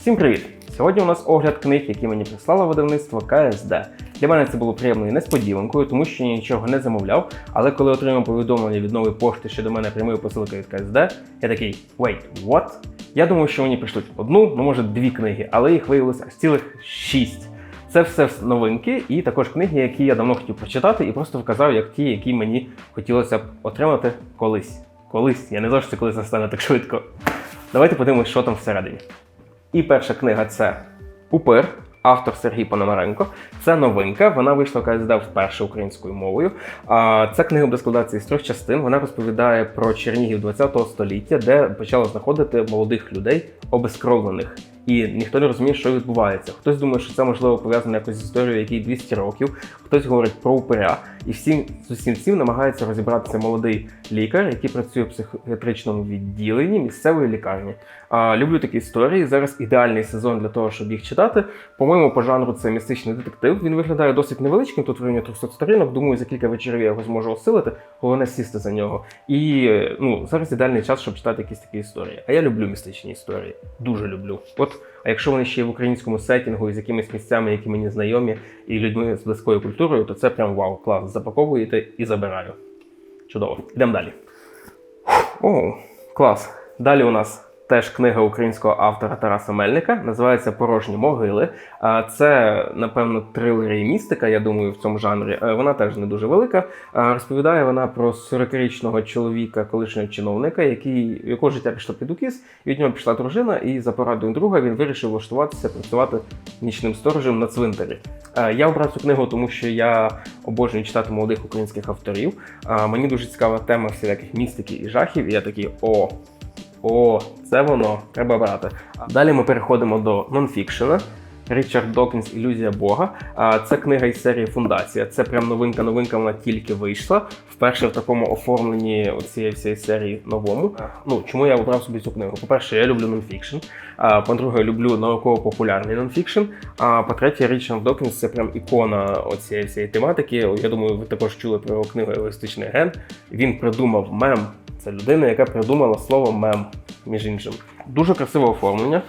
Всім привіт! Сьогодні у нас огляд книг, які мені прислало видавництво КСД. Для мене це було приємною несподіванкою, тому що я нічого не замовляв. Але коли отримав повідомлення від нової пошти, що до мене прямою посилкою від КСД, я такий wait, what? Я думав, що мені прийшлють одну, ну може дві книги, але їх виявилося аж цілих шість. Це все новинки, і також книги, які я давно хотів прочитати, і просто вказав як ті, які мені хотілося б отримати колись. Колись. Я не знаю, що це колись настане так швидко. Давайте подивимось, що там всередині. І перша книга це Упир, автор Сергій Пономаренко. Це новинка. Вона вийшла в КСД вперше українською мовою. А ця книга буде складатися із трьох частин. Вона розповідає про Чернігів 20 століття, де почало знаходити молодих людей обезкровлених. І ніхто не розуміє, що відбувається. Хтось думає, що це можливо пов'язано якось з історією, якій 200 років, хтось говорить про упиря. І всім з усім цим намагається розібратися молодий лікар, який працює в психіатричному відділенні місцевої лікарні. А, люблю такі історії. Зараз ідеальний сезон для того, щоб їх читати. По-моєму, по жанру це містичний детектив. Він виглядає досить невеличким. Тут в районі 300 сторінок. Думаю, за кілька вечорів я його зможу осилити. Головне сісти за нього. І ну зараз ідеальний час, щоб читати якісь такі історії. А я люблю містичні історії. Дуже люблю. От, а якщо вони ще й в українському сетінгу і з якимись місцями, які мені знайомі, і людьми з близькою культурою, то це прям вау, клас. Запаковуєте і забираю. Чудово. Йдемо далі. О, клас. Далі у нас теж книга українського автора Тараса Мельника. Називається Порожні могили. Це, напевно, трилер і містика, я думаю, в цьому жанрі. Е, Вона теж не дуже велика. Розповідає вона про 40-річного чоловіка, колишнього чиновника, який, якого життя пішло під укіс, від нього пішла дружина, і за порадою друга він вирішив влаштуватися, працювати нічним сторожем на цвинтарі. Е, Я обрав цю книгу, тому що я обожнюю читати молодих українських авторів. Мені дуже цікава тема всіляких містиків і жахів, і я такий о. О, це воно, треба брати. Далі ми переходимо до нонфікшена. Річард Докінс Ілюзія Бога. А це книга із серії Фундація. Це прям новинка. Новинка вона тільки вийшла. Вперше в такому оформленні цієї всієї серії новому. Ну чому я обрав собі цю книгу? По-перше, я люблю нонфікшн. По-друге, люблю науково-популярний нонфікшн. А по-третє, Річард Докінс це прям ікона оцієї всієї тематики. Я думаю, ви також чули про його книгу Егоїстичний ген. Він придумав мем. Це людина, яка придумала слово мем, між іншим. Дуже красиве оформлення,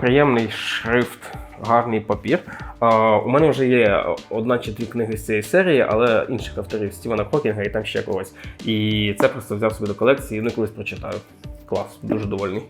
приємний шрифт, гарний папір. У мене вже є одна чи дві книги з цієї серії, але інших авторів Стівена Хокінга і там ще когось. І це просто взяв собі до колекції і не колись прочитаю. Клас, дуже довольний.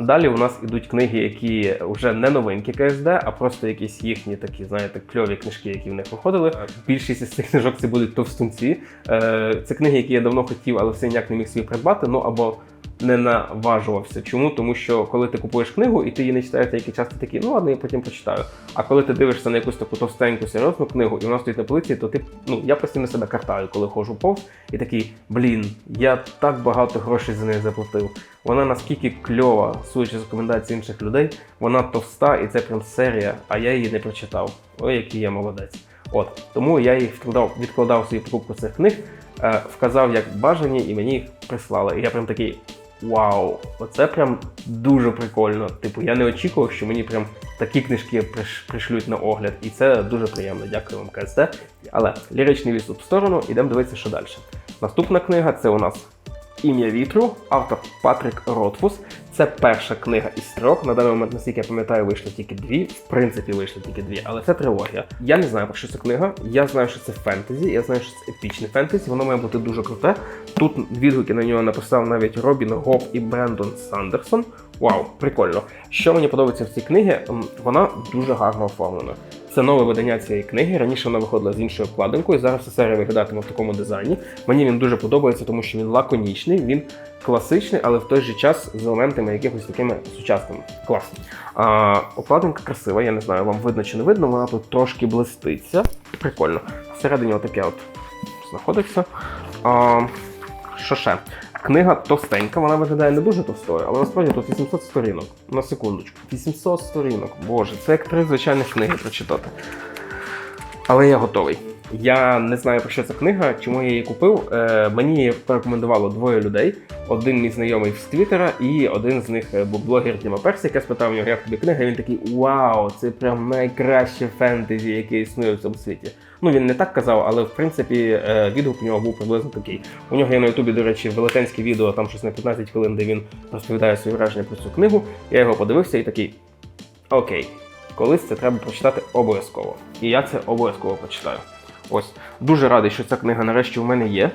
Далі у нас ідуть книги, які вже не новинки КСД, а просто якісь їхні такі, знаєте, кльові книжки, які в них виходили. Більшість із цих книжок це будуть товстунці. Е, Це книги, які я давно хотів, але все ніяк не міг собі придбати. Ну або не наважувався. Чому? Тому що коли ти купуєш книгу і ти її не читаєш деякий час, ти такий, ну ладно, я потім почитаю. А коли ти дивишся на якусь таку товстеньку серйозну книгу, і вона стоїть на полиці, то ти ну я постійно себе картаю, коли ходжу повз, і такий, блін, я так багато грошей за неї заплатив. Вона наскільки кльова, судячи з рекомендацій інших людей, вона товста і це прям серія, а я її не прочитав. Ой, який я молодець. От тому я їх відкладав, відкладав свою покупку цих книг, е, вказав як бажані, і мені їх прислали. І я прям такий. Вау, оце прям дуже прикольно. Типу, я не очікував, що мені прям такі книжки пришлють на огляд, і це дуже приємно. Дякую вам, КСТ. Але ліричний відступ в сторону, ідемо дивитися, що далі. Наступна книга це у нас Ім'я вітру, автор Патрік Ротфус. Це перша книга із трьох. На даний момент, наскільки я пам'ятаю, вийшло тільки дві. В принципі, вийшло тільки дві, але це трилогія. Я не знаю, про що це книга. Я знаю, що це фентезі, я знаю, що це епічне фентезі. Воно має бути дуже круте. Тут відгуки на нього написав навіть Робін Гоп і Брендон Сандерсон. Вау, прикольно. Що мені подобається в цій книгі, вона дуже гарно оформлена. Це нове видання цієї книги. Раніше вона виходила з іншою обкладинкою. Зараз ця серія виглядатиме в такому дизайні. Мені він дуже подобається, тому що він лаконічний, він класичний, але в той же час з елементами якихось такими сучасними. Клас. А, обкладинка красива, я не знаю, вам видно чи не видно, вона тут трошки блиститься. Прикольно. Всередині отаке от знаходиться. А, що ще? Книга товстенька, вона виглядає не дуже товстою, але насправді тут 800 сторінок. На секундочку. 800 сторінок. Боже, це як три звичайних книги прочитати. Але я готовий. Я не знаю про що ця книга, чому я її купив. Е, мені її порекомендувало двоє людей. Один мій знайомий з Твіттера, і один з них е, був блогер Діма Персик. Я спитав нього, як тобі книга. і Він такий: Вау, це прям найкраще фентезі, яке існує в цьому світі. Ну він не так казав, але в принципі е, відгук у нього був приблизно такий. У нього є на Ютубі, до речі, велетенське відео, там щось на 15 хвилин, де він розповідає свої враження про цю книгу. Я його подивився і такий. Окей, колись це треба прочитати обов'язково. І я це обов'язково почитаю. Ось. Дуже радий, що ця книга нарешті у мене є.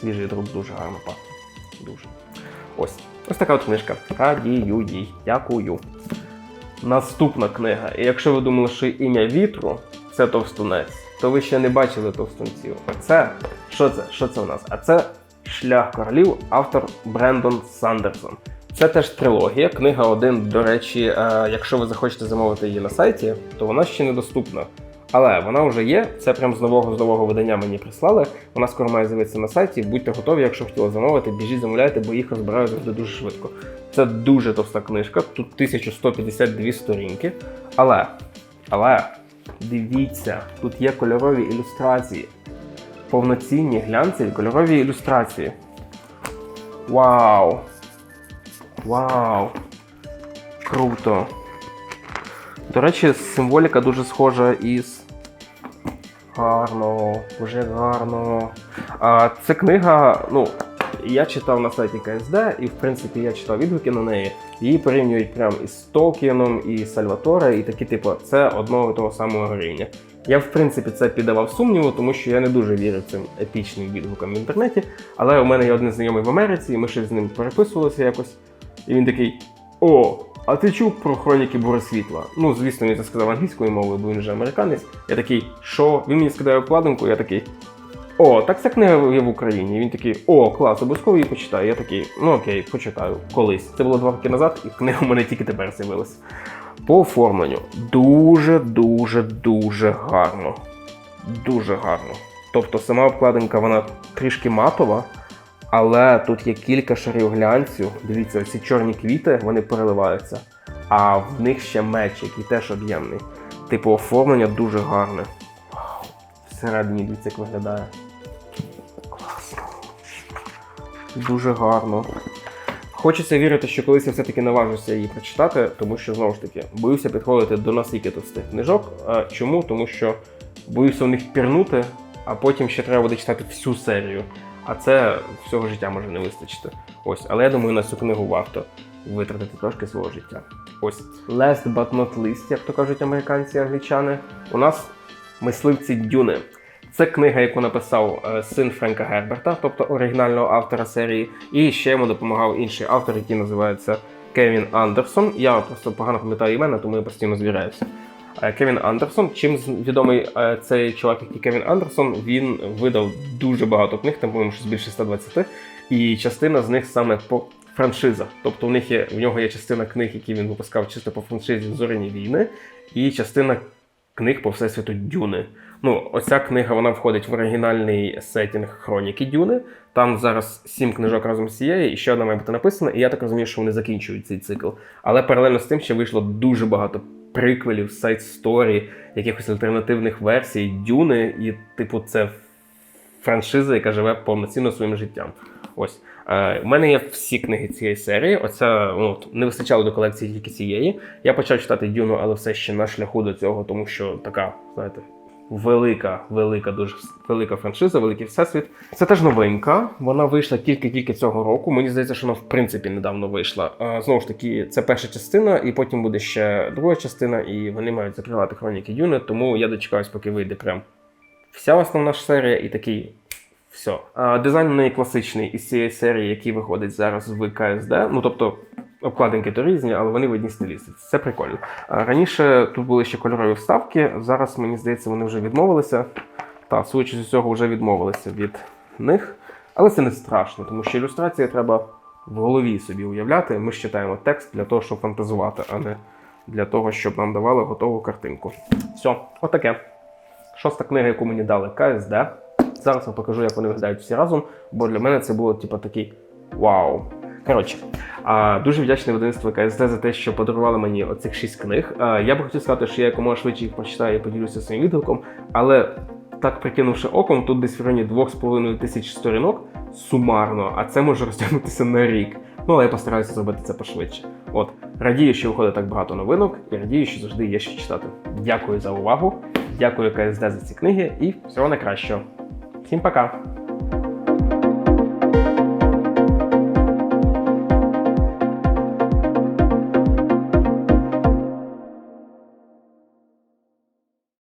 Свіжий друг дуже гарно пахне. Дуже. Ось. Ось така от книжка. Радію їй. Дякую. Наступна книга. І якщо ви думали, що ім'я вітру це товстунець, то ви ще не бачили товстунців. А це що це? Що це у нас? А це Шлях королів, автор Брендон Сандерсон. Це теж трилогія. Книга 1, до речі, е, якщо ви захочете замовити її на сайті, то вона ще недоступна. Але вона вже є. Це прям з нового з нового видання мені прислали. Вона скоро має з'явитися на сайті. Будьте готові, якщо хотіли замовити, біжіть замовляйте, бо їх розбирають завжди дуже швидко. Це дуже товста книжка, тут 1152 сторінки. Але, але дивіться, тут є кольорові ілюстрації. Повноцінні глянцеві кольорові ілюстрації. Вау! Вау! Круто! До речі, символіка дуже схожа із. Гарно, дуже гарно. А, це книга, ну, я читав на сайті КСД, і в принципі я читав відгуки на неї. Її порівнюють прям із Толкіном, і Сальваторе, і такі, типу, це одного і того самого рівня. Я, в принципі, це піддавав сумніву, тому що я не дуже вірю цим епічним відгукам в інтернеті. Але у мене є один знайомий в Америці, і ми щось з ним переписувалися якось. І він такий: О, а ти чув про хроніки Бури світла? Ну, звісно, він це сказав англійською мовою, бо він же американець. Я такий, що? Він мені скидає вкладинку, я такий. О, так ця книга є в Україні. І Він такий, о, клас, обов'язково її почитаю. Я такий, ну окей, почитаю колись. Це було два роки назад, і книга у мене тільки тепер з'явилася. По оформленню дуже, дуже, дуже гарно. Дуже гарно. Тобто сама обкладинка вона трішки матова, але тут є кілька шарів глянцю. Дивіться, ці чорні квіти вони переливаються. А в них ще меч, який теж об'ємний. Типу, оформлення дуже гарне. Всередині дивіться, як виглядає. Класно. Дуже гарно. Хочеться вірити, що колись я все-таки наважуся її прочитати, тому що знову ж таки боюся підходити до настільки товстих книжок. Чому? Тому що боюся в них пірнути, а потім ще треба буде читати всю серію. А це всього життя може не вистачити. Ось, але я думаю, на цю книгу варто витратити трошки свого життя. Ось last but not least, як то кажуть американці і англічани, у нас мисливці Дюни. Це книга, яку написав е, син Френка Герберта, тобто оригінального автора серії, і ще йому допомагав інший автор, який називається Кевін Андерсон. Я просто погано пам'ятаю імена, тому я постійно звіряюся. Е, Кевін Андерсон. Чим відомий е, цей чувак, який Кевін Андерсон, він видав дуже багато книг, там, по-моєму, щось більше 120, і частина з них саме по франшизах. Тобто в них є в нього є частина книг, які він випускав чисто по франшизі Зоряні війни, і частина книг по всесвіту Дюни. Ну, оця книга вона входить в оригінальний сетінг хроніки Дюни. Там зараз сім книжок разом з цією, і ще одна має бути написана, і я так розумію, що вони закінчують цей цикл. Але паралельно з тим ще вийшло дуже багато приквелів, сайт сторі, якихось альтернативних версій Дюни, і, типу, це франшиза, яка живе повноцінно своїм життям. Ось. Е, У мене є всі книги цієї серії. Оця ну, не вистачало до колекції тільки цієї. Я почав читати Дюну, але все ще на шляху до цього, тому що така, знаєте, велика, велика, дуже велика франшиза, великий всесвіт. Це теж новинка. Вона вийшла тільки-тільки цього року. Мені здається, що вона в принципі недавно вийшла. Знову ж таки, це перша частина, і потім буде ще друга частина, і вони мають закривати хроніки Юни. тому я дочекаюсь, поки вийде прям вся основна серія, і такий. Все. Дизайн у неї класичний із цієї серії, який виходить зараз в КСД. Ну тобто обкладинки то різні, але вони в одній стилістиці. Це прикольно. Раніше тут були ще кольорові вставки. Зараз, мені здається, вони вже відмовилися. Та, судячи з цього, вже відмовилися від них. Але це не страшно, тому що ілюстрації треба в голові собі уявляти. Ми ж читаємо текст для того, щоб фантазувати, а не для того, щоб нам давали готову картинку. Все, отаке. Шоста книга, яку мені дали КСД. Зараз я покажу, як вони виглядають всі разом, бо для мене це було типу такий вау. Коротше, дуже вдячний видавництву КСД за те, що подарували мені оцих шість книг. Я би хотів сказати, що я якомога швидше їх прочитаю і поділюся своїм відгуком, але так прикинувши оком, тут десь в районі 2,5 тисяч сторінок сумарно, а це може розтягнутися на рік. Ну, але я постараюся зробити це пошвидше. От, радію, що виходить так багато новинок, і радію, що завжди є що читати. Дякую за увагу, дякую КСД за ці книги і всього найкращого. Всім пока!